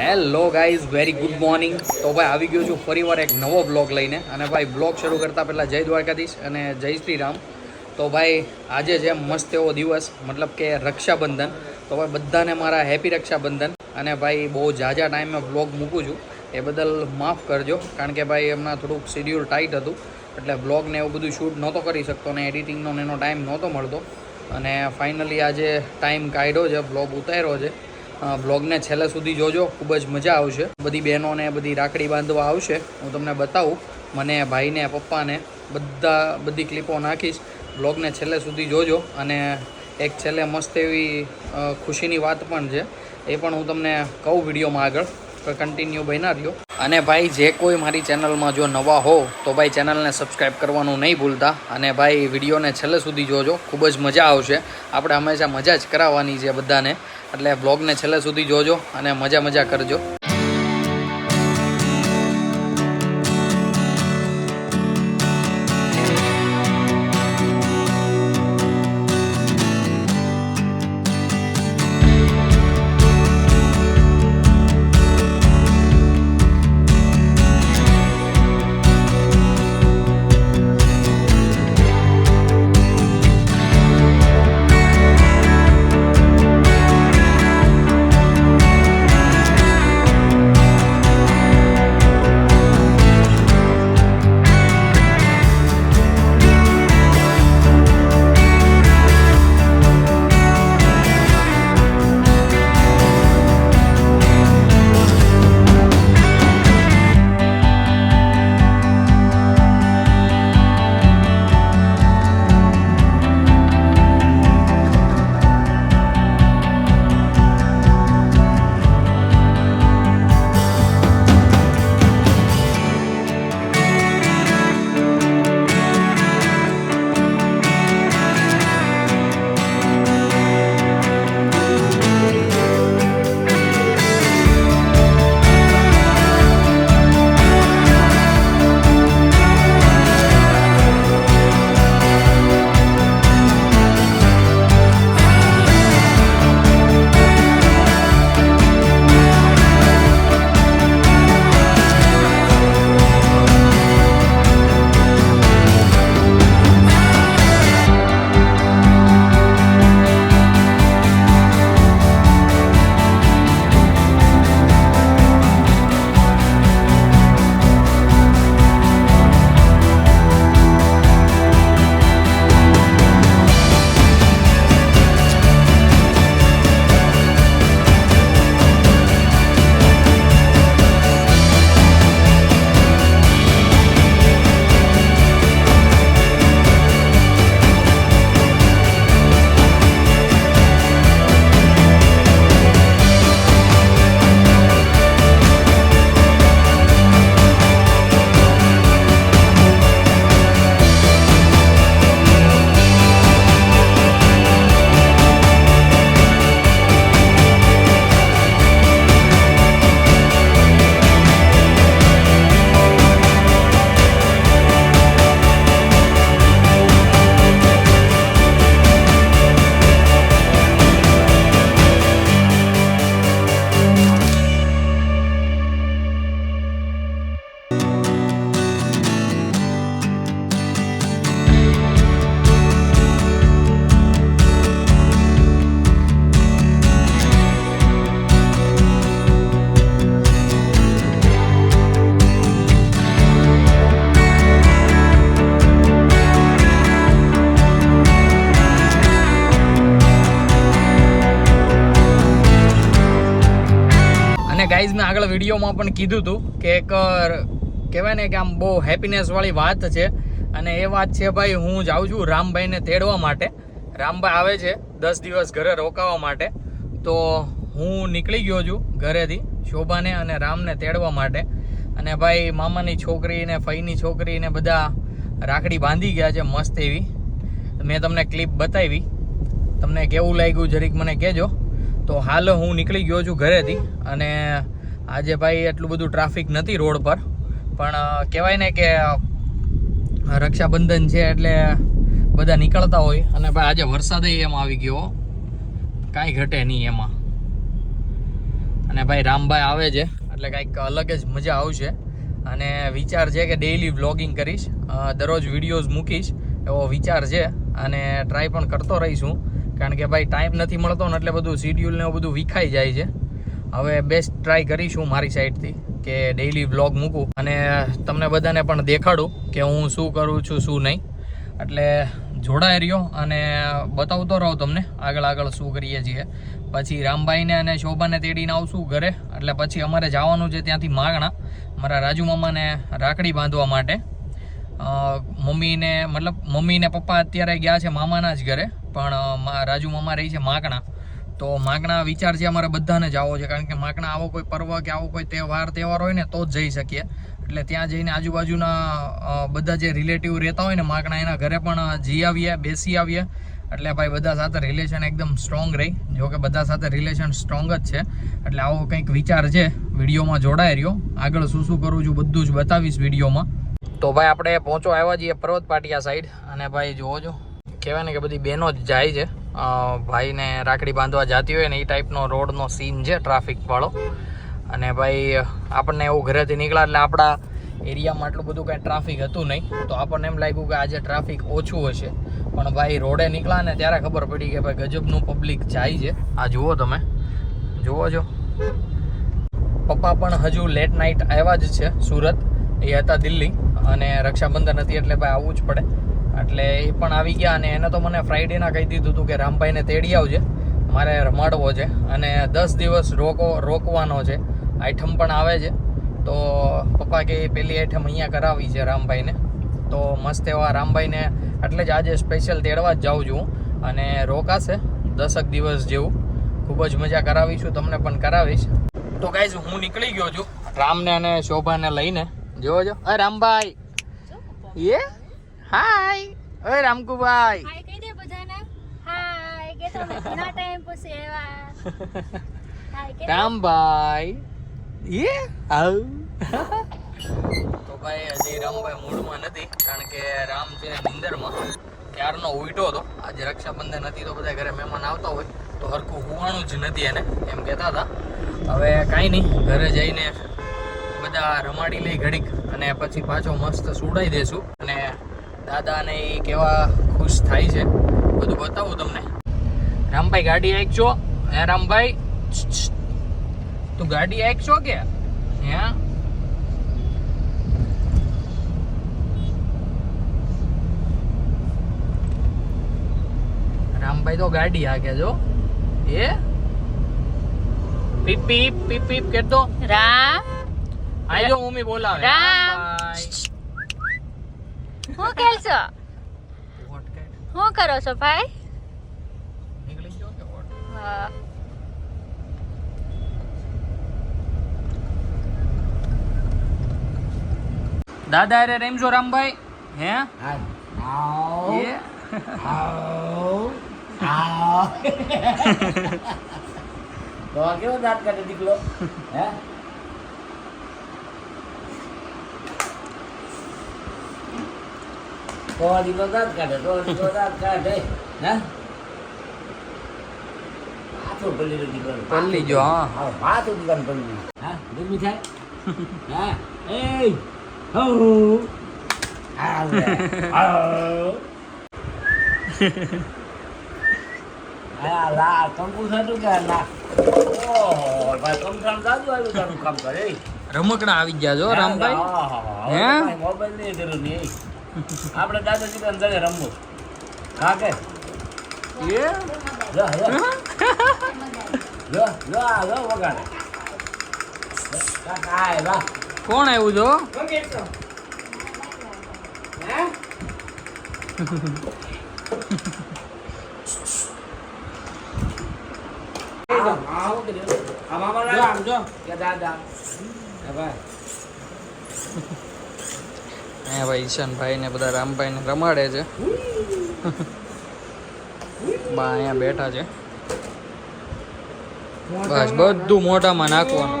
Hello guys very good morning તો ભાઈ, આવી ગયો છું ફરીવાર એક નવો બ્લોગ લઈને. અને ભાઈ બ્લોગ શરૂ કરતાં પહેલાં જય દ્વારકાધીશ અને જય શ્રી રામ. તો ભાઈ, આજે છે મસ્ત એવો દિવસ, મતલબ કે રક્ષાબંધન. તો ભાઈ, બધાને મારા હેપી રક્ષાબંધન. અને ભાઈ, બહુ ઝાઝા ટાઈમે બ્લોગ મૂકું છું. એ બદલ માફ કરજો, કારણ કે ભાઈ એમના થોડુંક શેડ્યુલ ટાઈટ હતું. એટલે બ્લોગને એવું બધું શૂટ નહોતો કરી શકતો ને એડિટિંગનો એનો ટાઈમ નહોતો મળતો. અને ફાઇનલી આજે ટાઈમ કાઢ્યો છે બ્લોગ ઉતાર્યો છે. બ્લોગને છેલ્લે સુધી જોજો. ખૂબ જ મજા આવશે. બધી બહેનોને બધી રાખડી બાંધવા આવશે. હું તમને બતાવું. મને, ભાઈને, પપ્પાને બધા, બધી ક્લિપો નાખીશ. બ્લોગને છેલ્લે સુધી જોજો. અને એક છેલ્લે મસ્ત એવી ખુશીની વાત પણ છે. એ પણ હું તમને કહું વિડીયોમાં આગળ. કન્ટિન્યુ બન્યા રહ્યો. અને ભાઈ, જે કોઈ મારી ચેનલમાં જો નવા હો, તો ભાઈ ચેનલને સબસ્ક્રાઈબ કરવાનું નહીં ભૂલતા. અને ભાઈ, વિડીયોને છેલ્લે સુધી જોજો. ખૂબ જ મજા આવશે. આપણે હંમેશા મજા જ કરાવવાની છે બધાને. એટલે બ્લોગને છેલ્લે સુધી જોજો અને મજા મજા કરજો. ગાઈઝ મેં આગળ વિડીયોમાં પણ કીધું હતું કે એક, કહેવાય ને કે આમ બહુ હેપીનેસવાળી વાત છે. અને એ વાત છે ભાઈ, હું જાઉં છું રામભાઈને તેડવા માટે. રામભાઈ આવે છે દસ દિવસ ઘરે રોકાવા માટે. તો હું નીકળી ગયો છું ઘરેથી શોભાને અને રામને તેડવા માટે. અને ભાઈ, મામાની છોકરી ને ફઈની છોકરી ને બધા રાખડી બાંધી ગયા છે મસ્ત એવી. મેં તમને ક્લિપ બતાવી. તમને કેવું લાગ્યું, જરીક મને કહેજો. તો હાલ હું નીકળી ગયો છું ઘરેથી અને આજે ભાઈ એટલું બધું ટ્રાફિક નથી રોડ પર, પણ કહેવાય ને કે રક્ષાબંધન છે એટલે બધા નીકળતા હોય. અને ભાઈ આજે વરસાદ એમ આવી ગયો. કાંઈ ઘટે નહીં એમાં. અને ભાઈ રામભાઈ આવે છે, એટલે કાંઈક અલગ જ મજા આવશે. અને વિચાર છે કે ડેઈલી વ્લોગિંગ કરીશ દરરોજ વિડીયોઝ મૂકીશ, એવો વિચાર છે. અને ટ્રાય પણ કરતો રહીશું. કારણ કે ભાઈ ટાઈમ નથી મળતો ને એટલે બધું શિડ્યુલ ને એવું બધું વિખાઈ જાય છે. હવે બેસ્ટ ટ્રાય કરીશું મારી સાઈડથી કે ડેઈલી વ્લોગ મૂકું. અને તમને બધાને પણ દેખાડું કે હું શું કરું છું, શું નહીં. એટલે જોડાઈ રહ્યો અને બતાવતો રહો તમને આગળ આગળ શું કરીએ છીએ. પછી રામભાઈને અને શોભાને તેડીને આવશું ઘરે. એટલે પછી અમારે જવાનું છે ત્યાંથી માગણા, મારા રાજુ મામાને રાખડી બાંધવા માટે. મમ્મીને, મતલબ મમ્મી ને પપ્પા અત્યારે ગયા છે મામાના જ ઘરે, પણ રાજુ મામા રહી છે માગણા. તો માગણા વિચાર છે અમારે બધાને જ આવો છે, કારણ કે માગણા આવો કોઈ પર્વ કે આવો કોઈ તહેવાર તહેવાર હોય ને તો જ જઈ શકીએ. એટલે ત્યાં જઈને આજુબાજુના બધા જે રિલેટિવ રહેતા હોય ને માગણા એના ઘરે પણ જઈ આવીએ, બેસી આવીએ. એટલે ભાઈ બધા સાથે રિલેશન એકદમ સ્ટ્રોંગ રહી. જો કે બધા સાથે રિલેશન સ્ટ્રોંગ જ છે. એટલે આવો કંઈક વિચાર છે, વિડીયોમાં જોડાઈ રહ્યો. આગળ શું શું કરું છું બધું જ બતાવીશ વિડીયોમાં. તો ભાઈ આપણે પહોંચો, આવ્યા છીએ પર્વત પાટિયા સાઈડ અને ભાઈ જોવો છો, કહેવાય ને કે બધી બહેનો જ જાય છે. ભાઈને રાખડી બાંધવા જતી હોય ને એ ટાઈપનો રોડનો સીન છે ટ્રાફિક વાળો. અને ભાઈ, આપણને એવું ઘરેથી નીકળ્યા એટલે આપણા એરિયામાં આટલું બધું કાંઈ ટ્રાફિક હતું નહીં. તો આપણને એમ લાગ્યું કે આજે ટ્રાફિક ઓછું હશે. પણ ભાઈ, રોડે નીકળ્યા ને ત્યારે ખબર પડી કે ભાઈ ગજબનું પબ્લિક જાય છે. આ જુઓ તમે. જુઓ છો પપ્પા પણ હજુ લેટ નાઇટ આવ્યા જ છે સુરત. એ હતા દિલ્હી. અને રક્ષાબંધન હતી એટલે ભાઈ આવવું જ પડે. એટલે એ પણ આવી ગયા અને એને તો મને ફ્રાઈડેના કહી દીધું હતું કે રામભાઈને તેડી આવજે. મારે રમાડવો છે અને દસ દિવસ રોકો રોકવાનો છે. આઈટમ પણ આવે છે. તો પપ્પા કે પેલી આઈટમ અહીંયા કરાવી છે રામભાઈને. તો મસ્ત એવા રામભાઈને એટલે જ આજે સ્પેશિયલ તેડવા જ જાઉં છું. અને રોકાશે દસક દિવસ જેવું. ખૂબ જ મજા કરાવીશું તમને પણ કરાવીશ. તો ગાઈઝ હું નીકળી ગયો છું રામને અને શોભાને લઈને. જોવો છો? અ રામભાઈ! યે હાય. ઓય રામકુભાઈ. હાય કહી દે બધાને. હાય કે તો ઘણા ટાઈમ પછી એવા રામભાઈ. યે? આવ તો ભાઈ હજી રામભાઈ મૂડમાં નથી કારણ કે રામ છે નિંદરમાં ક્યારનો ઉઈટો હતો. આજે રક્ષાબંધન હતી તો બધા ઘરે મહેમાન આવતા હોય. તો હરખું હુવાનું જ નથી એને એમ કહેતા હતા. હવે કાંઈ નહીં ઘરે જઈને બધા રમાડી લઈ ઘડીક અને પછી પાછો મસ્ત સુડાઈ દેશું. અને દાદાને એ કેવા ખુશ થાય છે બધું બતાવું તમને. રામભાઈ ગાડી આંકશો? હે રામભાઈ? તું ગાડી આંકશો કે? હે? રામભાઈ તો ગાડી હાકે જો એ? પીપ પીપ પીપ પીપ કેતો. રામ. આજો મમ્મી બોલાવે. રામ. હું કેલ છો. હું કરો છો ભાઈ? નીકળી ગયો કે વોટ? હા. દાદા અરે રેમજો રામભાઈ હે? આવ એ આવ આવ તો કેવો દાંત કાઢે દીકલો હે? આ દાંત કાઢે તો આ દાંત કાઢે હે હાથું પલ્લી દીકરો પલ્લી જો, હા. હા હાથું દીકરાને પલ્લી હા ગરમી થાય હા એ હો આવ આવ આ લા કંકુ થતું કે ના ઓહો ભાઈ કંકામ જાજુ આવ્યું તારું કામ કરે રમકડા આવી ગયા જો રામભાઈ? હે? હે મોબાઈલની જરૂર નહીં આપણે દાદાજી અંદર રમવું. હા કે? કોણ આવ્યું છો દાદા? ભાઈ. અહીંયા ભાઈ ઈશાનભાઈ ને બધા રામભાઈ ને રમાડે છે. બા અહીંયા બેઠા છે. બસ બધું મોઢામાં નાખવાનું.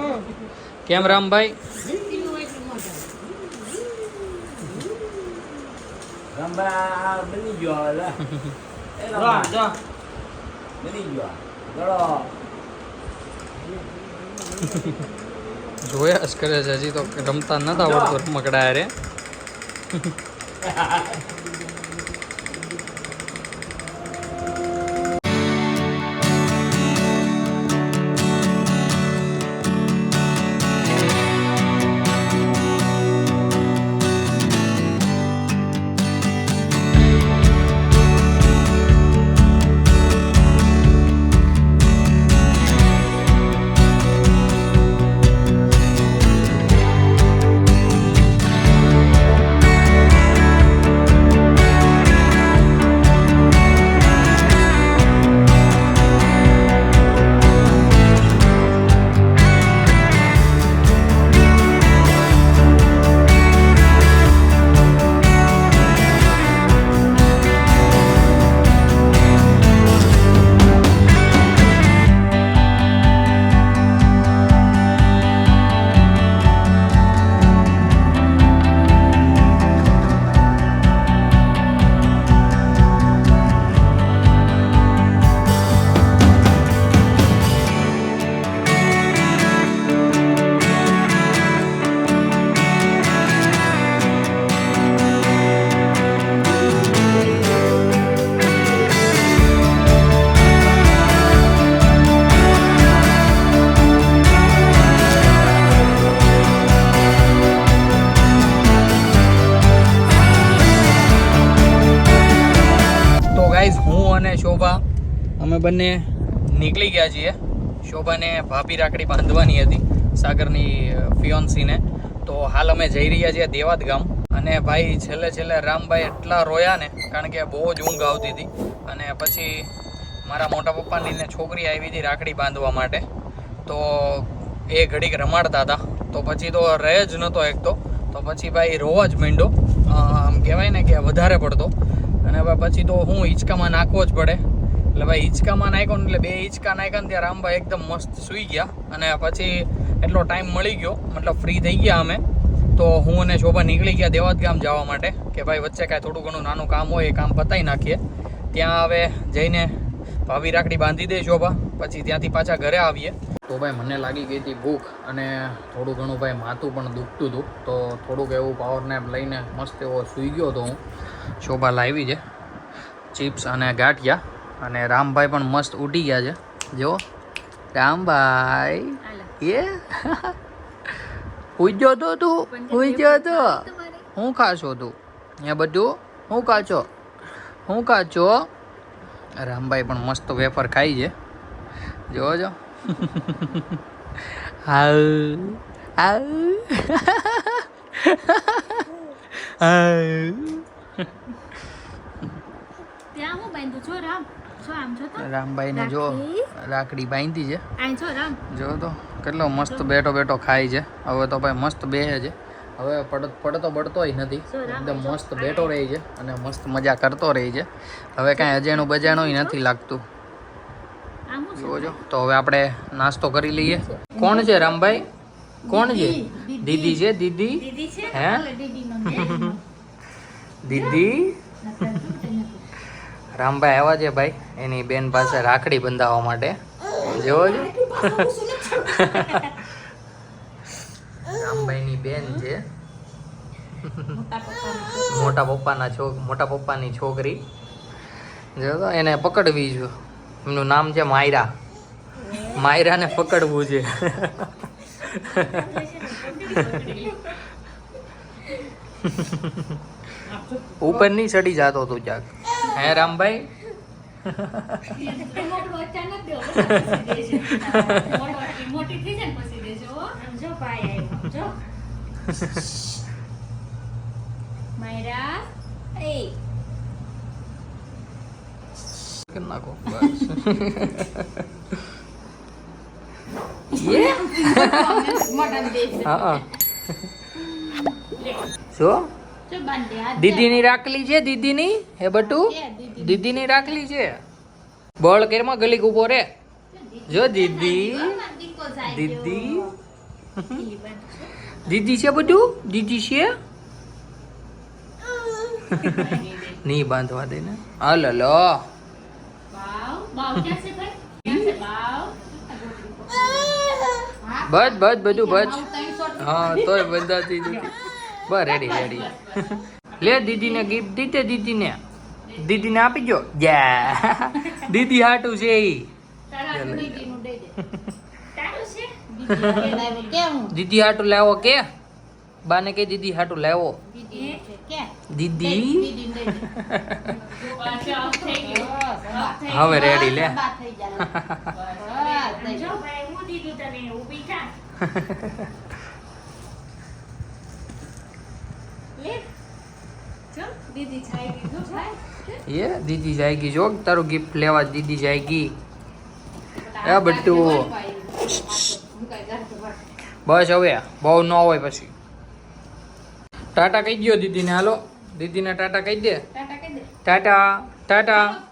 કેમ રામભાઈ? બની ગયો ગયો. જોયા જ કરે છે હજી તો રમતા નતા આવડતું રમકડા રે. Ha ha ha. અમે બંને નીકળી ગયા છીએ. શોભાને ભાભી રાખડી બાંધવાની હતી સાગરની ફિયોન્સીને. તો હાલ અમે જઈ રહ્યા છીએ દેવાદ ગામ. અને ભાઈ છેલ્લે છેલ્લે રામભાઈ એટલા રોયા ને, કારણ કે બહુ જ ઊંઘ આવતી હતી. અને પછી મારા મોટા પપ્પાની છોકરી આવી હતી રાખડી બાંધવા માટે. તો એ ઘડીક રમાડતા હતા. તો પછી તો રહે જ નહોતો એક તો તો પછી ભાઈ રોવા જ માંડ્યો. આમ કહેવાય ને કે વધારે પડતો. અને પછી તો હું હિંચકામાં નાખવો જ પડે. એટલે ભાઈ હિંચકામાં નાખ્યો એટલે બે હિંચકા નાખ્યા ને ત્યાં રામભાઈ એકદમ મસ્ત સૂઈ ગયા. અને પછી એટલો ટાઈમ મળી ગયો, મતલબ ફ્રી થઈ ગયા અમે. તો હું અને શોભા નીકળી ગયા દેવાદ ગામ જવા માટે, કે ભાઈ વચ્ચે કાંઈ થોડું ઘણું નાનું કામ હોય એ કામ પતાવી નાખીએ. ત્યાં હવે જઈને ભાવી રાખડી બાંધી દે શોભા, પછી ત્યાંથી પાછા ઘરે આવીએ. તો ભાઈ મને લાગી ગઈ હતી ભૂખ અને થોડું ઘણું ભાઈ માથું પણ દુખતું હતું. તો થોડુંક એવું પાવર નેપ લઈને મસ્ત એવો સૂઈ ગયો હતો હું. શોભા લાવી છે ચિપ્સ અને ગાંઠિયા. અને રામભાઈ પણ મસ્ત ઉઠી ગયા છે. જો રામભાઈ. એ? પૂજ્યો તો તું? પૂજ્યો તો? હું ખાશો તું? એ બધું? હું કાચો હું કાચો રામભાઈ પણ મસ્ત વેફર ખાઈ છે. જોવો જો હાલ. હાલ. હાઉ ત્યાં હું બાંધું છો રામ. રામભાઈને જો રાખડી? બાંધી છે. જો તો કેટલો મસ્ત બેઠો બેઠો ખાય છે. હવે તો ભાઈ મસ્ત બેહે છે. હવે પડતો પડતો બળતોય નથી. એકદમ મસ્ત બેઠો રહે છે અને મસ્ત મજા કરતો રહે છે. હવે કાંઈ અજાણું બજાણું નથી લાગતું. હું તો હવે આપણે નાસ્તો કરી લઈએ. કોણ છે રામભાઈ? કોણ છે? દીદી. છે દીદી? હે? દીદી? રામભાઈ આવ્યા છે ભાઈ. એની બેન પાસે રાખડી બંધાવવા માટે. જોવો છો. રામભાઈની બેન છે. મોટા પપ્પાના છોક મોટા પપ્પાની છોકરી. જો એને પકડવી જો. એમનું નામ છે માયરા. માયરાને પકડવું છે. ઉપર નહીં ચડી જાતો તું ચાક હે રામભાઈ? મોટું અચાનક દે, પછી દેજે. મોટો- મોટી થઈ જાય ને પછી દેજો હો. આમ જો ભાઈ આવ્યો, જો. માયરા? એ. કરી નાખો? શું. દીદીની રાખલી છે દીદીની? હે બટુ? દીદીની. રાખલી છે. બળ કેરમાં ગલીક ઊભો રે. જો દીદી દીદી. દીદી. છે. બધું દીદી છે? નહીં બાંધવા દે ને. હાલ લો બાવ બાવ ક્યાં છે ભાઈ? ક્યાં છે બાવ? હા બસ બસ બધું. બસ હા તોય બંધાતી હતી બસ રેડી રેડી લે દીદીને ગિફ્ટ દીધે દીદીને. દીદીને આપી જો જા. દીદી હાટું છે ઈ. દીદી હાટું લાવો કે? બાને કે દીદી હાટું લાવો. દીદી ગયો. હવે રેડી લે. થઈ એ? દીદી જાયગી જો તારું ગિફ્ટ લેવા દીદી જાયગી. એ બટ્ટુ બસ. હવે બહુ ન હોય પછી. ટાટા કહી દો દીદીને હાલો. દીદીને ટાટા કહી દે. ટાટા કહી દે. ટાટા ટાટા.